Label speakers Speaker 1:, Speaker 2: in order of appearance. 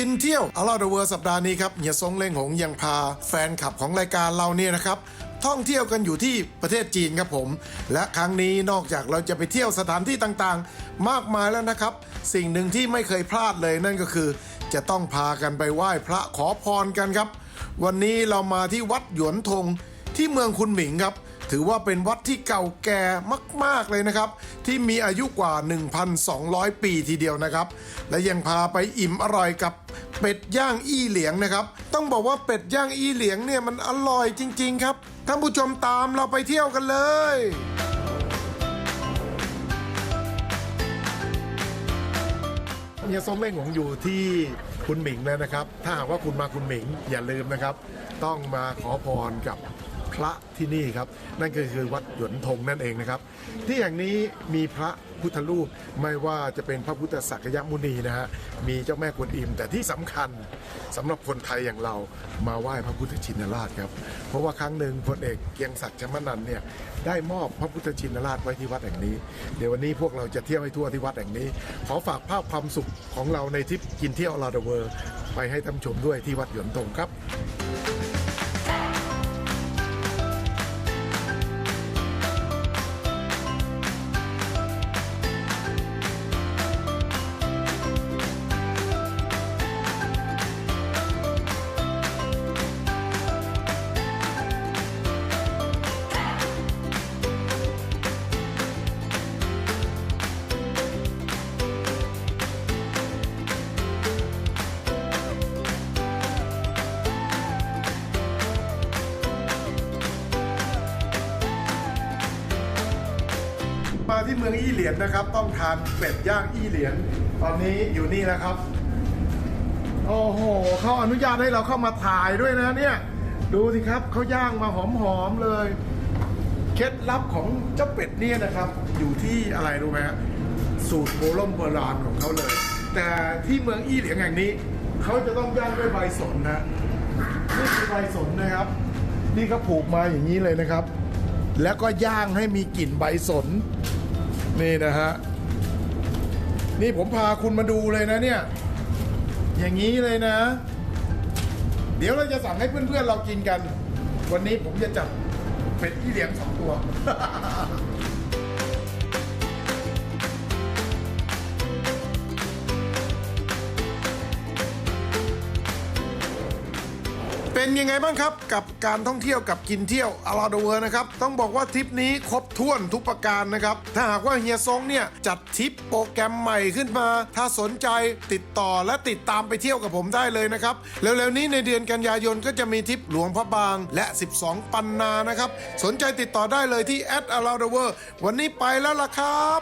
Speaker 1: กินเที่ยวอลาเดเวอร์สัปดาห์นี้ครับเฮียซงเล่งหงยังพาแฟนคลับของรายการเราเนี่ยนะครับท่องเที่ยวกันอยู่ที่ประเทศจีนครับผม และครั้งนี้นอกจากเราจะไปเที่ยวสถานที่ต่างๆ มากมายแล้วนะครับ สิ่งหนึ่งที่ไม่เคยพลาดเลยนั่นก็คือ จะต้องพากันไปไหว้พระขอพรกันครับ วันนี้เรามาที่วัดหยวนทงที่เมืองคุนหมิงครับ ถือว่าเป็นวัดที่เก่าแก่มาก ๆ เลยนะครับ ที่มีอายุกว่า 1,200 ปีทีเดียวนะครับ และยังพาไปอิ่มอร่อยกับเป็ดย่างอี้เหลียงนะครับ ต้องบอกว่าเป็ดย่างอี้เหลียงเนี่ยมันอร่อยจริง ๆ ครับท่านผู้ชมตามเราไปเที่ยวกันเลยเฮียส้มเล่งหงอยู่ที่คุณหมิงแล้วนะครับ ถ้าหากว่าคุณมาคุณหมิงอย่าลืมนะครับ ต้องมาขอพรกับ พระที่นี่ครับ นั่นก็คือวัดหยวนทงนั่นเองนะครับ ที่แห่งนี้มีพระพุทธรูปไม่ว่าจะเป็นพระพุทธศักยมุนีนะฮะมีเจ้าแม่กวนอิม แต่ที่สำคัญสำหรับคนไทยอย่างเรามาไหว้พระพุทธชินราชครับ เพราะว่าครั้งหนึ่งพลเอกเกียงศักดิ์ชมนันเนี่ยได้มอบพระพุทธชินราชไว้ที่วัดแห่งนี้ เดี๋ยววันนี้พวกเราจะเที่ยวให้ทั่วที่วัดแห่งนี้ ขอฝากภาพความสุขของเราในทริปกินเที่ยวลาดเวอร์ ไปให้ท่านชมด้วยที่วัดหยวนตงครับ มาที่เมืองอี้เหลียนนะครับ ต้องทานเป็ดย่างอี้เหลียน ตอนนี้อยู่นี่แล้วครับ โอ้โหเขาอนุญาตให้เราเข้ามาถ่ายด้วยนะเนี่ย ดูสิครับเขาย่างมาหอมๆเลย เคล็ดลับของเจ้าเป็ดเนี่ยนะครับ อยู่ที่อะไรรู้ไหมสูตรโบราณโบราณของเขาเลย แต่ที่เมืองอี้เหลียงแห่งนี้เขาจะต้องย่างด้วยใบสนนะนี่คือใบสนนะครับ นี่เขาผูกมาอย่างนี้เลยนะครับ แล้วก็ย่างให้มีกลิ่นใบสน นี่นะฮะ นี่ผมพาคุณมาดูเลยนะเนี่ย อย่างนี้เลยนะ เดี๋ยวเราจะสั่งให้เพื่อนๆเรากินกัน วันนี้ผมจะจับเป็ดที่เลี้ยงสองตัว เป็นยังไงบ้างครับกับการท่องเที่ยวกับกินเที่ยวอลาดเวอร์นะครับต้องบอกว่าทริปนี้ครบถ้วนทุกประการนะครับถ้าหากว่าเฮียซงเนี่ยจัดทริปโปรแกรมใหม่ขึ้นมา ถ้าสนใจติดต่อและติดตามไปเที่ยวกับผมได้เลยนะครับเร็วๆนี้ในเดือนกันยายนก็จะมีทริปหลวงพระบางและ 12 ปันนานะครับสนใจติดต่อได้เลยที่แอดอลาดเวอร์วันนี้ไปแล้วล่ะครับ